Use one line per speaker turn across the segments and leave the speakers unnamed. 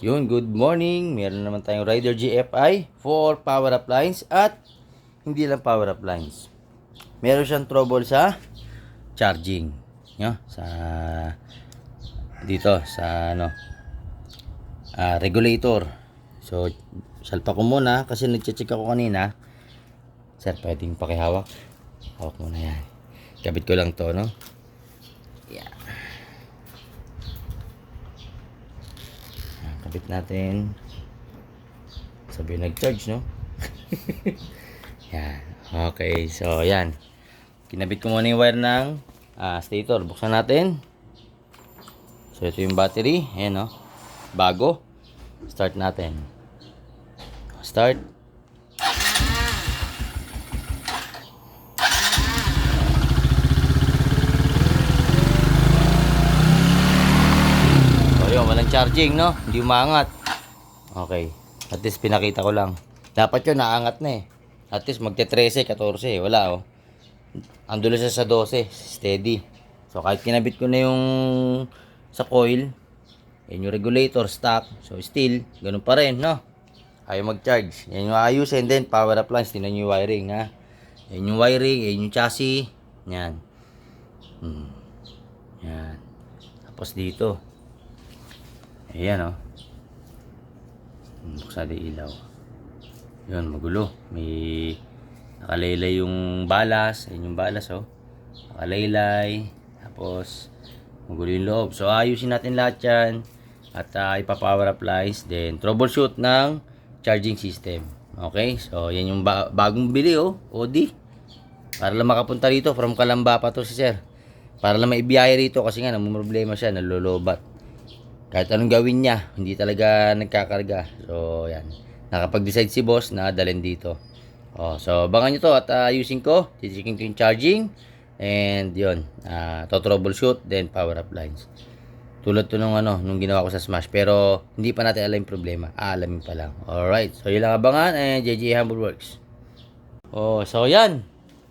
Yun, good morning. Meron naman tayong Rider GFI for power up lines at hindi lang power up lines. Meron siyang trouble sa charging. Nyo? Sa dito sa ano ah, regulator. So salpa ko muna kasi nagche-check ako kanina. Sir, pwedeng pakihawak. Hawak muna yan. Kabit ko lang to, no? Yeah. Yan, Kabit natin. Sabi nag-charge, no? yan. Okay, so yan. Kinabit ko muna yung wire ng ah, stator. Buksan natin. So ito yung battery. Ayan, no? Bago. Start natin. Start. Walang charging, no? Hindi umangat. Okay. At least pinakita ko lang. Dapat yun, naangat na eh. At least magte 13, 14. Wala, oh. Andulo siya sa 12. Steady. So kahit kinabit ko na yung sa coil, yan yung regulator, stock. So still, ganun pa rin, no? Ayaw mag-charge. Yan yung ayusin din, power appliance. Tinan yung wiring, ha? Yan yung wiring, yan yung chassis. Yan. Hmm. Yan. Tapos dito. Ayan, oh. Hmm, Buksan natin ilaw. Yun, magulo. May nakalaylay yung balas. Ayan yung balas, oh. Nakalaylay. Tapos, magulo yung loob. So, ayusin natin lahat yan. At uh, ipapower up lines. Then, troubleshoot ng charging system. Okay? So, yan yung ba- bagong bili, oh. OD. Para lang makapunta rito. From Kalamba pa to si sir. Para lang maibiyahe rito kasi nga namumroblema siya, nalolobat. Kahit anong gawin niya, hindi talaga nagkakarga. So, yan. Nakapag-decide si boss na dalhin dito. Oh, so, abangan nyo to at uh, ayusin ko. Titikin ko yung charging. And, yun. Uh, to troubleshoot, then power up lines. Tulad to nung ano, nung ginawa ko sa Smash. Pero, hindi pa natin alam yung problema. Aalamin pa lang. Alright. So, yun lang abangan. And, JJ Humble Works. Oh, so yan.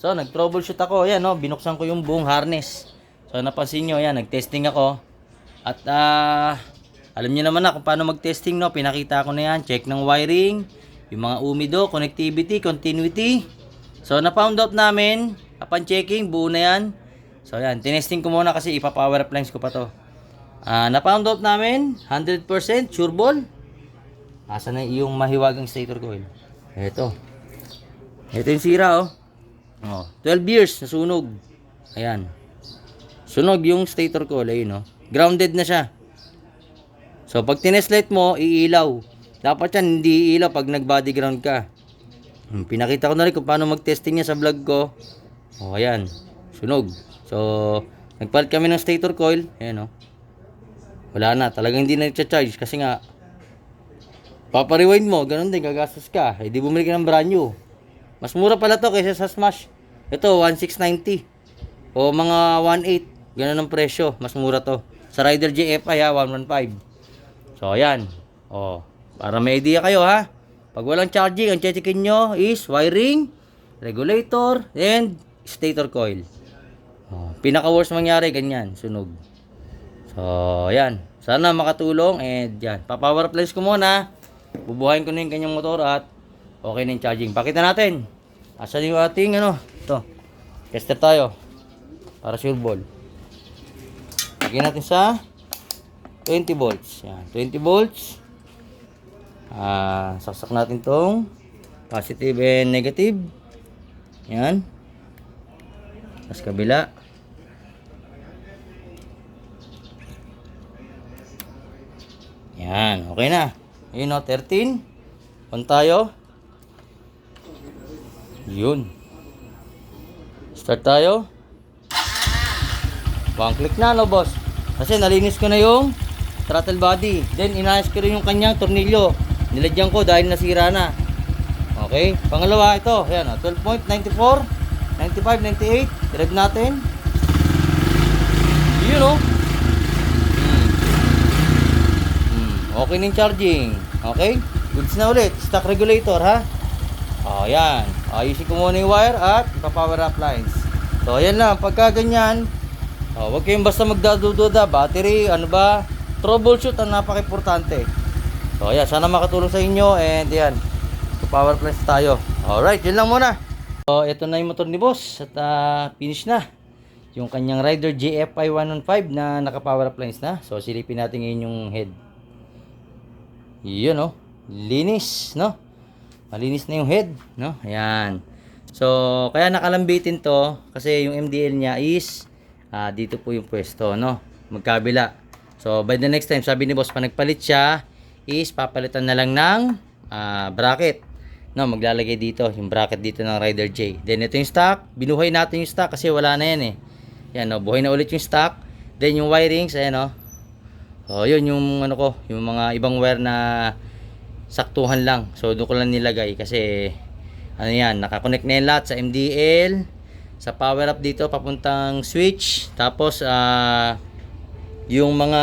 So, nag-troubleshoot ako. Yan, no? Binuksan ko yung buong harness. So, napansin nyo, yan. Nag-testing ako. At, ah, alam niyo naman na kung paano mag-testing, no? Pinakita ko na yan. Check ng wiring, yung mga umido, connectivity, continuity. So, na-found out namin, upon checking, buo na yan. So, yan. Tinesting ko muna kasi ipa-power lines ko pa to. Ah, na-found out namin, 100% sure ball. Asa na yung mahiwagang stator coil? Ito. Ito yung sira, oh. Oh, 12 years, nasunog. Ayan. Sunog yung stator coil, ayun, oh. Grounded na siya. So, pag tineslight mo, iilaw. Dapat yan, hindi iilaw pag nag-body ground ka. Hmm, Pinakita ko na rin kung paano mag-testing niya sa vlog ko. Oh, ayan. Sunog. So, nagpalit kami ng stator coil. Ayan, oh. Wala na. Talagang hindi na charge kasi nga, Paparewind mo, ganun din, gagastos ka. Eh, di bumili ka ng brand new. Mas mura pala to kaysa sa Smash. Ito, 1690. O mga 18. Ganun ang presyo. Mas mura to. Sa Rider GFI ha, 115. So, ayan. O, para may idea kayo ha. Pag walang charging, ang checkin nyo is wiring, regulator, and stator coil. O, pinaka-worst mangyari, ganyan, sunog. So, ayan. Sana makatulong and yan. Papower lines ko muna. Bubuhayin ko na yung kanyang motor at okay na yung charging. Pakita natin. Asan yung ating ano? Ito. Tester tayo. Para sure ball. Lagyan natin sa 20 volts. Yan. 20 volts. Ah, saksak natin tong positive and negative. Yan. Tapos kabila. Yan, okay na. Ayun o, 13. On tayo. Yun. Start tayo. One click na, no, boss? Kasi nalinis ko na yung throttle body. Then, inayos ko rin yung kanyang tornilyo. Nilagyan ko dahil nasira na. Okay. Pangalawa, ito. Ayan, o, 12.94, 95, 98. Drive natin. Yun, o. Hmm. Hmm, okay na charging. Okay? Goods na ulit. Stock regulator, ha? O, yan. Ayusin ko muna yung wire at ipapower up lines. So, ayan lang. Pagka ganyan, o, huwag kayong basta magdadududa. Battery, ano ba? Troubleshoot ang napaka-importante. So, ayan, sana makatulong sa inyo and yan, power plus tayo. Alright, yun lang muna. So, ito na yung motor ni boss at ah, finish na. Yung kanyang Rider JFI 115 na naka-power appliance na. So, silipin natin ngayon yung head. Yun, oh. Linis, no? Malinis na yung head, no? Ayan. So, kaya nakalambitin to kasi yung MDL niya is ah, dito po yung pwesto, no? Magkabila. So, by the next time, sabi ni boss, pa nagpalit siya, is papalitan na lang ng ah, bracket. No, maglalagay dito, yung bracket dito ng Rider J. Then, ito yung stock. Binuhay natin yung stock kasi wala na yan eh. Yan, no? Buhay na ulit yung stock. Then, yung wirings, ayan, no? So, yun yung ano ko, yung mga ibang wire na saktuhan lang. So, doon ko lang nilagay kasi ano yan, nakakonect na yan lahat sa MDL, sa power up dito papuntang switch, tapos ah yung mga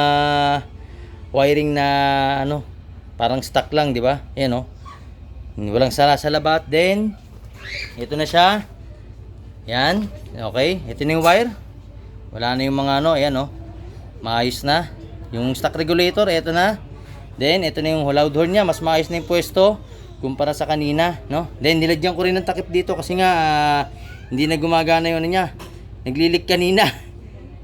wiring na ano, parang stock lang, di ba? Ayan oh. Walang sala sa labat. Then, ito na siya. Yan. Okay. Ito na yung wire. Wala na yung mga ano. Ayan oh. Maayos na. Yung stock regulator, ito na. Then, ito na yung loud horn niya. Mas maayos na yung pwesto kumpara sa kanina, no? Then, nilagyan ko rin ng takip dito kasi nga ah, hindi na gumagana yung ano niya. Naglilik kanina.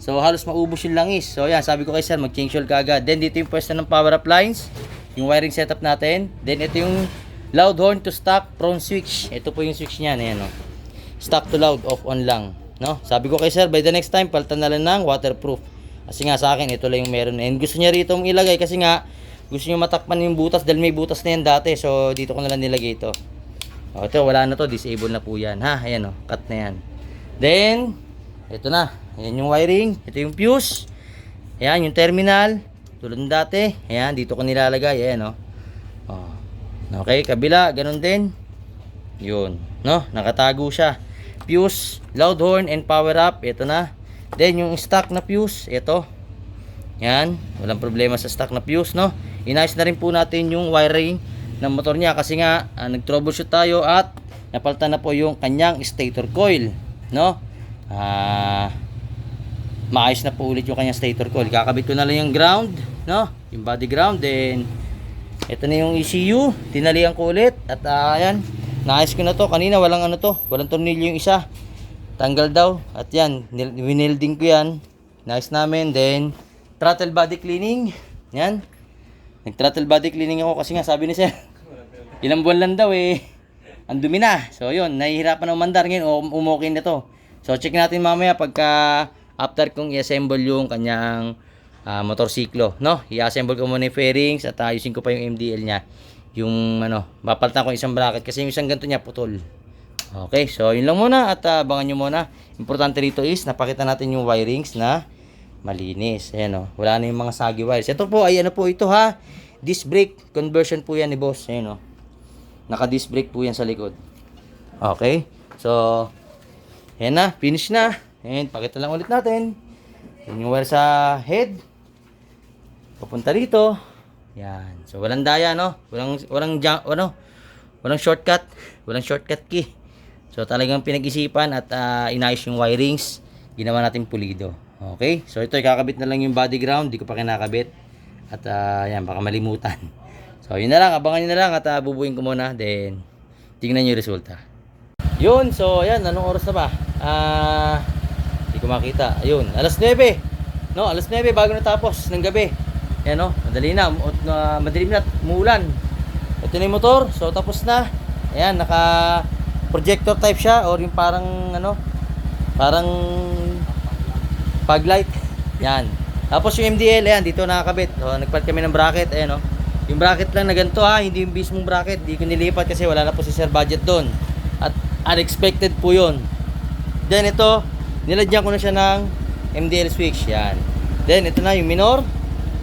So, halos maubos yung langis. So, yan. Sabi ko kay sir, mag-change oil ka agad. Then, dito yung pwesto ng power up lines. Yung wiring setup natin. Then, ito yung loud horn to stock prone switch. Ito po yung switch niya. Ayan, no? Stock to loud, off on lang. No? Sabi ko kay sir, by the next time, palitan na lang ng waterproof. Kasi nga sa akin, ito lang yung meron. And gusto niya rito ilagay kasi nga, gusto niya matakpan yung butas dahil may butas na yan dati. So, dito ko na lang nilagay ito. O, ito, wala na to. Disable na po yan. Ha? Ayan o. Cut na yan. Then, ito na. Ayan yung wiring. Ito yung fuse. Ayan yung terminal. Tulad ng dati. Ayan, dito ko nilalagay. Ayan o. O. Okay, kabila. Ganun din. Yun. No? Nakatago siya. Fuse, loud horn, and power up. Ito na. Then, yung stock na fuse. Ito. Yan. Walang problema sa stock na fuse, no? Inayos na rin po natin yung wiring ng motor niya kasi nga ah, nag-troubleshoot tayo at napalitan na po yung kanyang stator coil, no? Ah maayos na po ulit yung kanyang stator coil. Kakabit ko na lang yung ground, no? Yung body ground then ito na yung ECU, tinalian ko ulit at ah, ayan, naayos ko na to. Kanina walang ano to, walang tornilyo yung isa. Tanggal daw at yan, winelding ko yan. Nice namin then throttle body cleaning. Yan. Nag-throttle body cleaning ako kasi nga sabi ni sir, ilang buwan lang daw eh. Ang dumi na. So yun, nahihirapan ng mandar ngayon, um- umokay na to. So check natin mamaya pagka after kong i-assemble yung kanyang ah, motorsiklo, no? I-assemble ko muna yung fairings at ayusin ko pa yung MDL niya. Yung ano, mapalitan ko isang bracket kasi yung isang ganito niya putol. Okay, so yun lang muna at ah, abangan nyo muna. Importante rito is napakita natin yung wirings na malinis. Ayan o, wala na yung mga sagi wires. Ito po ay ano po ito ha, disc brake conversion po yan ni boss. Ayan o, naka disc brake po yan sa likod. Okay, so ayan na, finish na. Ayan, pakita lang ulit natin. Yan yung wire sa head. Papunta rito. Yan. So walang daya no. Walang walang ano, walang shortcut, walang shortcut key. So talagang pinag-isipan at ah, inayos yung wirings, ginawa natin pulido. Okay? So ito ikakabit na lang yung body ground, di ko pa kinakabit. At ah, yan baka malimutan. So yun na lang, abangan niyo na lang at ah, bubuin ko muna then tingnan niyo resulta. Yun, so ayan, anong oras na ba? Ah, hindi ko makita. Ayun, alas 9. No, alas 9 bago natapos ng gabi. Ayan no, madali na, na madilim na, umuulan. Ito na yung motor, so tapos na. Ayan, naka projector type siya or yung parang ano, parang fog light. Yan. Tapos yung MDL, ayan, dito nakakabit. So, nagpalit kami ng bracket, ayan no. Yung bracket lang na ganito ha, hindi yung mismong bracket. Hindi ko nilipat kasi wala na po si sir budget doon. At unexpected po yun. Then ito, nilagyan ko na siya ng MDL switch. Yan. Then ito na yung minor.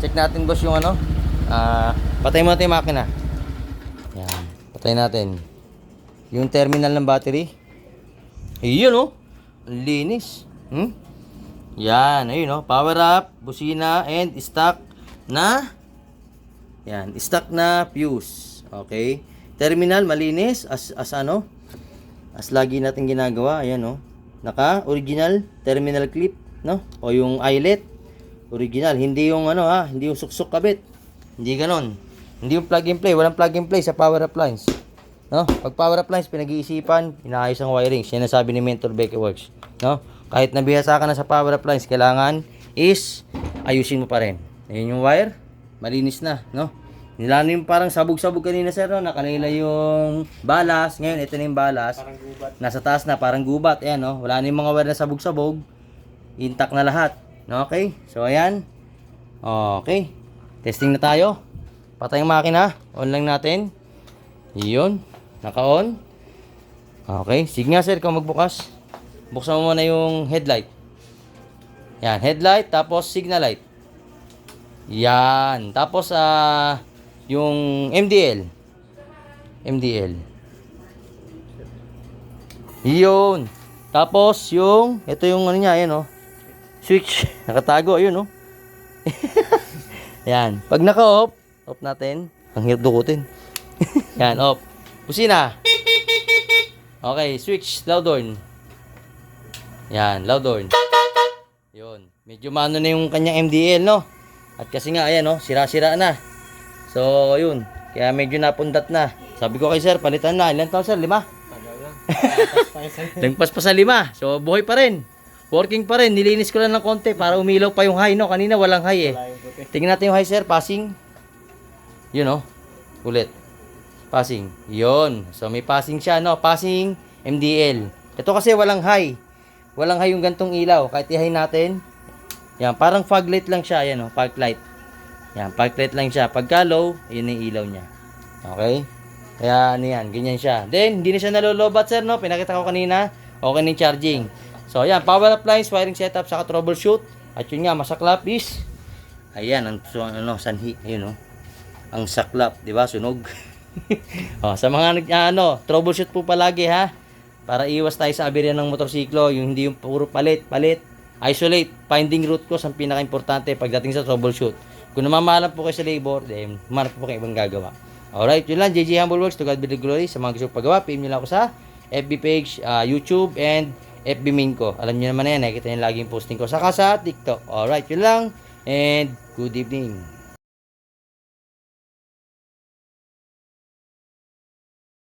Check natin boss yung ano. Ah, patay mo natin yung makina. Yan. Patay natin. Yung terminal ng battery. Ayun oh. Linis. Hmm? Yan, ayun oh. Power up, busina, and stock na yan, stock na fuse. Okay? Terminal malinis as as ano? As lagi natin ginagawa, ayan oh. Naka original terminal clip, no? O yung eyelet original, hindi yung ano ha, hindi yung suksok kabit. Hindi ganon. Hindi yung plug and play. Walang plug and play sa power appliance. No? Pag power appliance, pinag-iisipan, inaayos ang wiring. Siya nasabi ni Mentor Becky Works. No? Kahit nabihasa ka na sa power appliance, kailangan is ayusin mo pa rin. Ayun yung wire, malinis na, no? Nilano yung parang sabog-sabog kanina sir, no? Nakalila yung balas. Ngayon, ito na yung balas.
Parang gubat.
Nasa taas na, parang gubat. Ayan, no? Wala na yung mga wire na sabog-sabog. Intact na lahat. Okay? So, ayan. Okay. Testing na tayo. Patay yung makina. On lang natin. Yun. Naka-on. Okay. Sige nga, sir, kung magbukas. Buksan mo muna yung headlight. Yan, headlight, tapos signal light. Yan. Tapos, ah, yung MDL. MDL. Yun. Tapos, yung, ito yung ano niya, ayan oh. Switch. Nakatago, ayun oh. Yan. Pag naka-off, off natin. Ang hirap dukutin. Yan, off. Pusina. Okay, switch, loud horn. Yan, loud horn. Yun. Medyo maano na yung kanyang MDL, no? At kasi nga, ayan, no? Sira-sira na. So, yun. Kaya medyo napundat na. Sabi ko kay sir, palitan na. Ilan taon, sir? Lima? Lagpas pa sa lima. So, buhay pa rin. Working pa rin. Nilinis ko lang ng konti para umilaw pa yung high, no? Kanina walang high, eh. Tingnan natin yung high, sir. Passing. Yun, no? Ulit. Passing. Yun. So, may passing siya, no? Passing MDL. Ito kasi walang high. Walang high yung gantong ilaw. Kahit i-high natin. Yan. Parang fog light lang siya. Yan, no? Fog light. Yan. Fog light lang siya. Pagka low, yun yung ilaw niya. Okay? Kaya, ano yan. Ganyan siya. Then, hindi na siya nalolobat, sir, no? Pinakita ko kanina. Okay na charging. So, ayan. Power appliance, wiring setup, saka troubleshoot. At yun nga, masaklap is Ayan, ang so, ano, sanhi, ayun oh. Ang saklap, 'di ba? Sunog. oh, sa mga nag ano, troubleshoot po palagi ha. Para iwas tayo sa aberya ng motorsiklo, yung hindi yung puro palit, palit. Isolate, finding root cause ang pinaka-importante pagdating sa troubleshoot. Kung namamahalan po kayo sa labor, then humanap po kayo ibang gagawa. Alright, yun lang. JJ Humble Works, to God be the glory. Sa mga gusto paggawa, PM nyo lang ako sa FB page, ah, YouTube, and FB main ko. Alam niyo naman na yan, nakikita niyo laging posting ko. Saka sa TikTok. Alright, yun lang. And good evening.